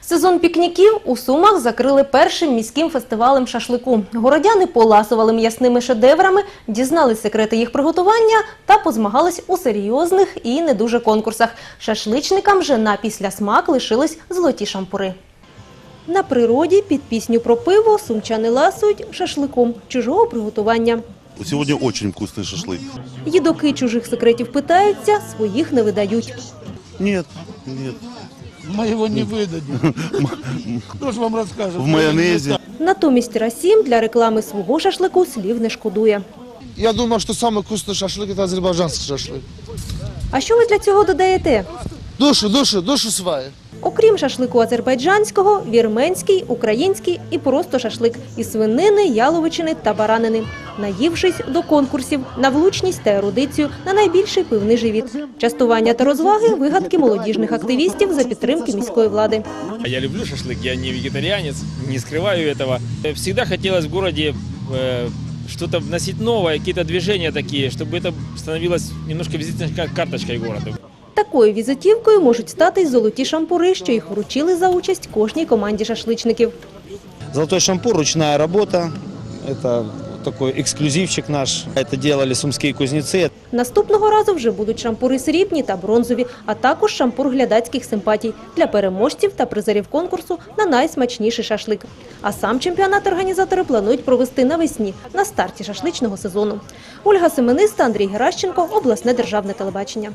Сезон пікніків у Сумах закрили першим міським фестивалем шашлику. Городяни поласували м'ясними шедеврами, дізнали секрети їх приготування та позмагались у серйозних і не дуже конкурсах. Шашличникам же на післясмак лишились золоті шампури. На природі під пісню про пиво сумчани ласують шашликом чужого приготування. Сегодня очень вкусный шашлык. Їдоки чужих секретів питаються, своїх не видають. Нет, нет. Мы его не выдадим. Кто же вам расскажет? В майонезе. Натомість Расім для реклами свого шашлику слів не шкодує. Я думаю, что самый вкусный шашлык это азербайджанский шашлык. А що ви для цього додаєте? Душу, душу, душу сваи. Окрім шашлику азербайджанського, вірменський, український і просто шашлик із свинини, яловичини та баранини. Наївшись до конкурсів на влучність та ерудицію на найбільший пивний живіт. Частування та розваги – вигадки молодіжних активістів за підтримки міської влади. Я люблю шашлык, я не вегетарианец, не скрываю этого. Всегда хотелось в городе э, что-то вносить новое, какие-то движения такие, чтобы это становилось немножко визитной ка- карточкой города. Такою візитівкою можуть стати й золоті шампури, що їх вручили за участь кожній команді шашличників. Золотой шампур, ручная работа. Это такой эксклюзивчик наш. Это делали сумские кузнецы. Наступного разу вже будуть шампури срібні та бронзові, а також шампур глядацьких симпатій для переможців та призерів конкурсу на найсмачніший шашлик. А сам чемпіонат організатори планують провести навесні на старті шашличного сезону. Ольга Семениста, Андрій Геращенко, обласне державне телебачення.